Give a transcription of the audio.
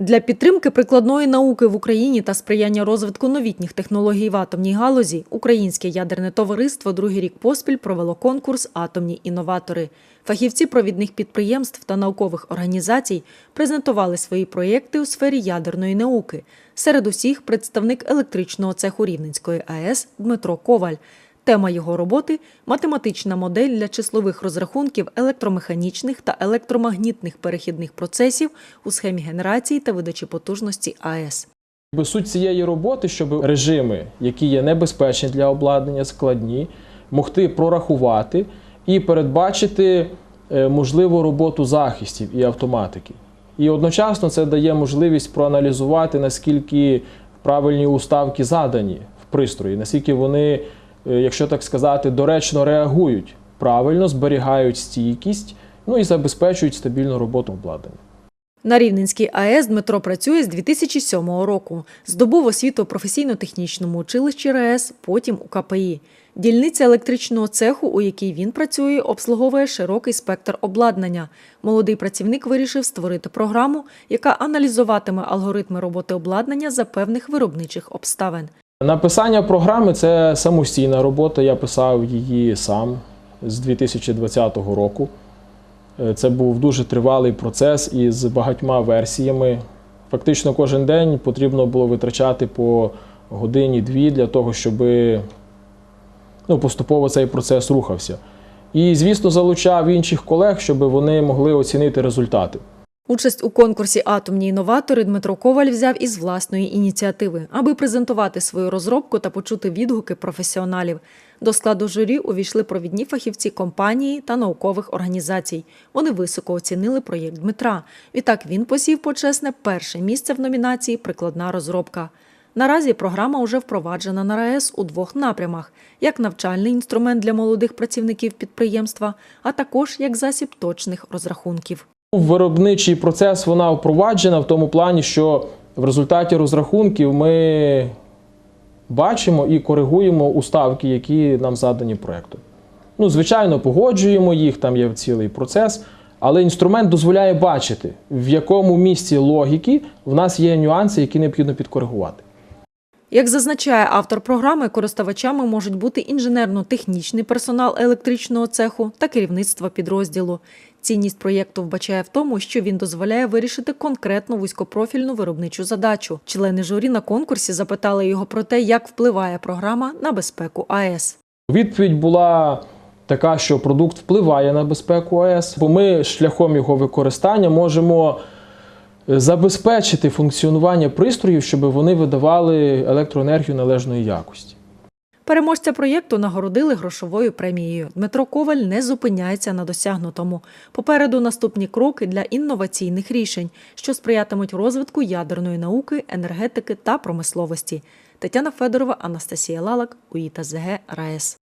Для підтримки прикладної науки в Україні та сприяння розвитку новітніх технологій в атомній галузі Українське ядерне товариство другий рік поспіль провело конкурс Атомні інноватори. Фахівці провідних підприємств та наукових організацій презентували свої проєкти у сфері ядерної науки. Серед усіх представник електричного цеху Рівненської АЕС Дмитро Коваль. Тема його роботи математична модель для числових розрахунків електромеханічних та електромагнітних перехідних процесів у схемі генерації та видачі потужності АЕС. Суть цієї роботи, щоб режими, які є небезпечні для обладнання, складні, могти прорахувати і передбачити е, можливу роботу захистів і автоматики. І одночасно це дає можливість проаналізувати, наскільки правильні уставки задані в пристрої, наскільки вони, якщо так сказати, доречно реагують, правильно зберігають стійкість, ну і забезпечують стабільну роботу обладнання. На Рівненській АЕС Дмитро працює з 2007 року. Здобув освіту у професійно-технічному училищі РАЕС, потім у КПІ. Дільниця електричного цеху, у якій він працює, обслуговує широкий спектр обладнання. Молодий працівник вирішив створити програму, яка аналізуватиме алгоритми роботи обладнання за певних виробничих обставин. Написання програми це самостійна робота. Я писав її сам з 2020 року. Е, Це був дуже тривалий процес із багатьма версіями. Фактично кожен день потрібно було витрачати по годині-дві для того, щоб ну, поступово цей процес рухався. І, звісно, залучав інших колег, щоб вони могли оцінити результати. Участь у конкурсі Атомні інноватори Дмитро Коваль взяв із власної ініціативи, аби презентувати свою розробку та почути відгуки професіоналів. До складу журі увійшли провідні фахівці компанії та наукових організацій. Вони високо оцінили проєкт Дмитра. Відтак він посів почесне перше місце в номінації Прикладна розробка. Наразі програма вже впроваджена на РаЕС у двох напрямах: як навчальний інструмент для молодих працівників підприємства, а також як засіб точних розрахунків. Виробничий процес вона впроваджена в тому плані, що в результаті розрахунків ми бачимо і коригуємо уставки, які нам задані проєктом. Ну, звичайно, погоджуємо їх, там є цілий процес, але інструмент дозволяє бачити, в якому місці логіки в нас є нюанси, які необхідно підкоригувати. Як зазначає автор програми, користувачами можуть бути інженерно-технічний персонал електричного цеху та керівництво підрозділу. Цінність проєкту вбачає в тому, що він дозволяє вирішити конкретну вузькопрофільну виробничу задачу. Члени журі на конкурсі запитали його про те, як впливає програма на безпеку АЕС. Відповідь була така, що продукт впливає на безпеку АЕС, бо ми шляхом його використання можемо е, забезпечити функціонування пристроїв, щоб вони видавали електроенергію належної якості. Переможця проєкту нагородили грошовою премією. Дмитро Коваль не зупиняється на досягнутому. Попереду наступні кроки для інноваційних рішень, що сприятимуть розвитку ядерної науки, енергетики та промисловості. Тетяна Федорова, Анастасія Лалак, УІТАЗГ РаЕС.